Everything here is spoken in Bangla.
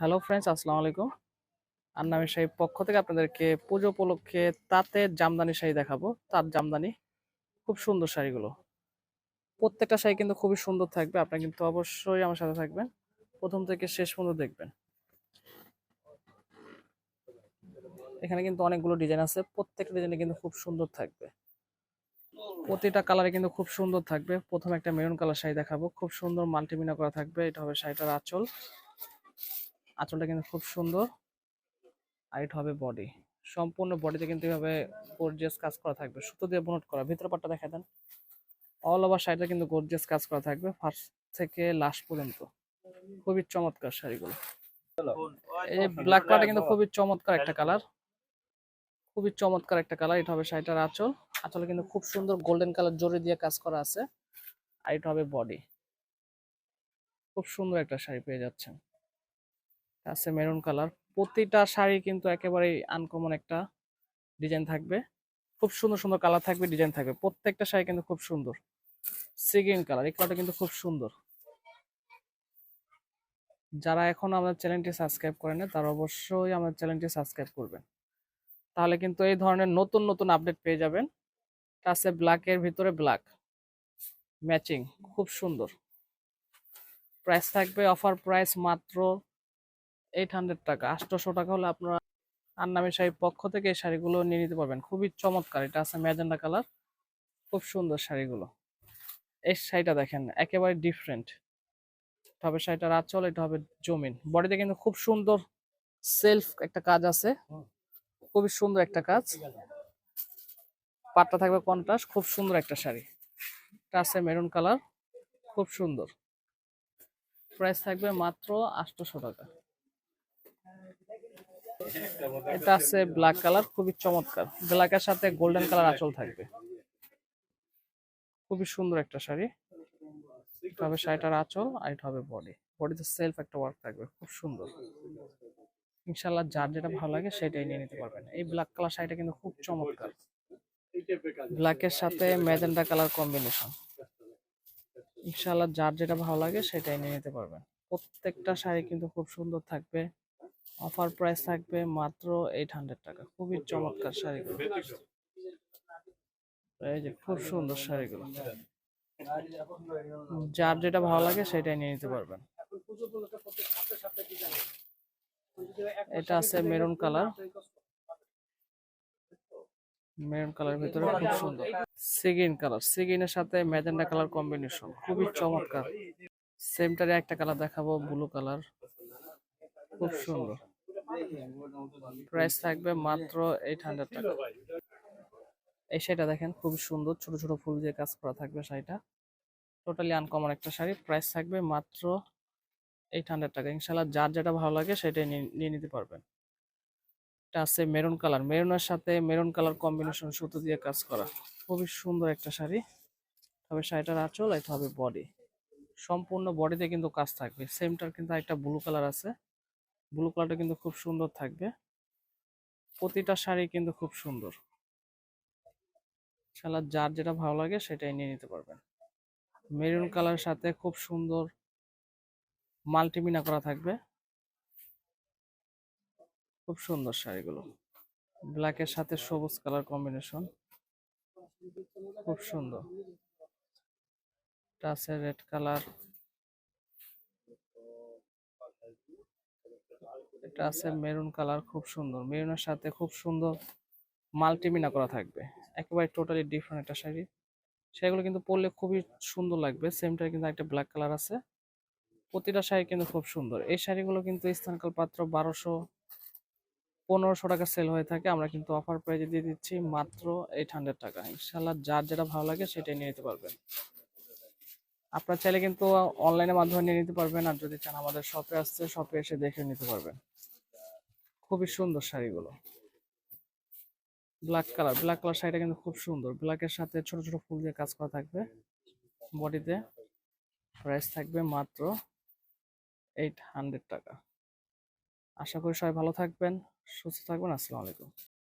হ্যালো ফ্রেন্ডস আসসালামু আলাইকুম। আর নামে শাহী পক্ষ থেকে আপনাদেরকে পুজো উপলক্ষে তাঁতের জামদানি শাড়ি দেখাবো। তাঁত জামদানি, খুব সুন্দর শাড়িগুলো। প্রত্যেকটা শাড়ি কিন্তু খুবই সুন্দর থাকবে, আপনারা কিন্তু অবশ্যই আমার সাথে থাকবেন। প্রথম থেকে শেষ পর্যন্ত দেখবেন। এখানে কিন্তু অনেকগুলো ডিজাইন আছে, প্রত্যেকটা ডিজাইনে কিন্তু খুব সুন্দর থাকবে। প্রতিটা কালারে কিন্তু খুব সুন্দর থাকবে। প্রথমে একটা মেরুন কালার শাড়ি দেখাবো, খুব সুন্দর মাল্টিমিনা করা থাকবে, এটা হবে শাড়িটার আঁচল। আঁচলটা কিন্তু খুব সুন্দর। আর এটা হবে বডি সম্পূর্ণ বডিতে কিন্তু এভাবে গর্জিয়াস কাজ করা থাকবে। সুতো দিয়ে বনট করা। ভিতরে পাটটা দেখা দেন। অল ওভার শাড়িটা কিন্তু গর্জিয়াস কাজ করা থাকবে ফার্স্ট থেকে লাস্ট পর্যন্ত। খুবই চমৎকার শাড়িগুলো। এই ব্ল্যাক কালারটা কিন্তু খুবই চমৎকার একটা কালার খুবই চমৎকার একটা কালার এটা হবে শাড়িটার আঁচল। আঁচলে কিন্তু খুব সুন্দর গোল্ডেন কালার জড়ি দিয়ে কাজ করা আছে। আর এটা হবে বডি খুব সুন্দর একটা শাড়ি পেয়ে যাচ্ছেন। আছে মেরুন কালার প্রতিটা শাড়ি কিন্তু একেবারেই আনকমন একটা ডিজাইন থাকবে। খুব সুন্দর সুন্দর কালার থাকবে ডিজাইন থাকবে। প্রত্যেকটা শাড়ি কিন্তু খুব সুন্দর। সিগ্রিন কালার এই কালারটা কিন্তু খুব সুন্দর। যারা এখন আমাদের চ্যানেলটি সাবস্ক্রাইব করেন না তারা অবশ্যই আমাদের চ্যানেলটি সাবস্ক্রাইব করবেন। তাহলে কিন্তু এই ধরনের নতুন নতুন আপডেট পেয়ে যাবেন। আছে ব্ল্যাকের ভিতরে ব্ল্যাক ম্যাচিং খুব সুন্দর। প্রাইস থাকবে অফার প্রাইস মাত্র এইট হান্ড্রেড টাকা। আটশোশো টাকা হলে আপনারা আন্নামি শাড়ির পক্ষ থেকে এই শাড়িগুলো নিয়ে নিতে পারবেন। খুবই চমৎকার। এটা আছে ম্যাজেন্ডা কালার। খুব সুন্দর শাড়িগুলো। এই শাড়িটা দেখেন, একেবারে ডিফারেন্ট এটা হবে শাড়িটার আঁচল এটা হবে জমিন। বডিতে কিন্তু খুব সুন্দর সেলফ একটা কাজ আছে। খুবই সুন্দর একটা কাজ। পাটটা থাকবে কন্ট্রাস্ট খুব সুন্দর একটা শাড়ি। এটা আছে মেরুন কালার খুব সুন্দর। প্রাইস থাকবে মাত্র আটশোশো টাকা। এটা আছে ব্ল্যাক কালার খুবই চমৎকার। ব্ল্যাকের সাথে গোল্ডেন কালার আঁচল থাকবে। খুবই সুন্দর একটা শাড়ি। এটা হবে শাড়িটার আঁচল আর এটা হবে বডি বডিতে সেলফ একটা ওয়ার্ক থাকবে, খুব সুন্দর। ইনশাল্লাহ যার যেটা ভালো লাগে সেটাই নিয়ে নিতে পারবেন। এই ব্ল্যাক কালার শাড়িটা কিন্তু খুব চমৎকার। ব্ল্যাকের সাথে ম্যাজেন্ডা কালার কম্বিনেশন ইনশাল্লাহ যার যেটা ভালো লাগে সেটাই নিয়ে নিতে পারবেন। প্রত্যেকটা শাড়ি কিন্তু খুব সুন্দর থাকবে। অফার প্রাইস থাকবে মাত্র এইট হান্ড্রেড টাকা। খুবই চমৎকার শাড়িগুলো। এই যে খুব সুন্দর শাড়িগুলো। যার যেটা ভালো লাগে সেটাই নিয়ে নিতে পারবেন। এটা আছে মেরুন কালার। মেরুন কালার ভিতরে খুব সুন্দর। সিগিন কালার। সিগিনের সাথে ম্যাজেন্ডা কালার কম্বিনেশন। খুবই চমৎকার। সেমটারে একটা কালার দেখাবো, ব্লু কালার। খুব সুন্দর। প্রাইস থাকবে মাত্র এইট হান্ড্রেড টাকা। এই শাড়িটা দেখেন, খুব সুন্দর। ছোট ছোট ফুল দিয়ে কাজ করা থাকবে শাড়িটা। টোটালি আনকমন একটা শাড়ি। প্রাইস থাকবে মাত্র এইট হান্ড্রেড টাকা। ইনশাল্লাহ যার যেটা ভালো লাগে সেটাই নিয়ে নিতে পারবেন। এটা আছে মেরুন কালার। মেরুনের সাথে মেরুন কালার কম্বিনেশন সুতো দিয়ে কাজ করা। খুবই সুন্দর একটা শাড়ি। তবে শাড়িটার আঁচল, এটা হবে বডি সম্পূর্ণ বডিতে কিন্তু কাজ থাকবে। সেমটার কিন্তু একটা ব্লু কালার আছে। ব্লু কালারটা কিন্তু খুব সুন্দর থাকবে। প্রতিটা শাড়ি কিন্তু খুব সুন্দর। ইনশাল্লাহ যার যেটা ভালো লাগে সেটাই নিয়ে নিতে পারবেন। মেরুন কালার সাথে খুব সুন্দর মাল্টিমিনা করা থাকবে। খুব সুন্দর শাড়িগুলো। ব্ল্যাকের সাথে সবুজ কালার কম্বিনেশন খুব সুন্দর। আছে রেড কালার এটা আছে মেরুন কালার, খুব সুন্দর। মেরুনের সাথে খুব সুন্দর মাল্টিমিনা করা থাকবে। একেবারে টোটালি ডিফারেন্ট একটা শাড়ি। সেগুলো কিন্তু পরলে খুবই সুন্দর লাগবে। সেমটাই কিন্তু একটা ব্ল্যাক কালার আছে। প্রতিটা শাড়ি কিন্তু খুব সুন্দর। এই শাড়িগুলো কিন্তু স্থানকাল পাত্র বারোশো, পনেরোশো টাকা সেল হয়ে থাকে। আমরা কিন্তু অফার প্রাইজে দিয়ে দিচ্ছি মাত্র এইট হান্ড্রেড টাকা। ইনশাল্লাহ যার যেটা ভালো লাগে সেটাই নিয়ে নিতে পারবেন। আপনার চাইলে কিন্তু অনলাইনের মাধ্যমে নিয়ে নিতে পারবেন, আর যদি চান আমাদের শপে আসতে শপে এসে দেখে নিতে পারবেন। খুবই সুন্দর শাড়িগুলো। ব্ল্যাক কালার ব্ল্যাক কালার শাড়িটা কিন্তু খুব সুন্দর। ব্ল্যাকের সাথে ছোট ছোট ফুল দিয়ে কাজ করা থাকবে। বডিতে প্রাইস থাকবে মাত্র এইট হান্ড্রেড টাকা। আশা করি সবাই ভালো থাকবেন, সুস্থ থাকবেন, আসসালামু আলাইকুম।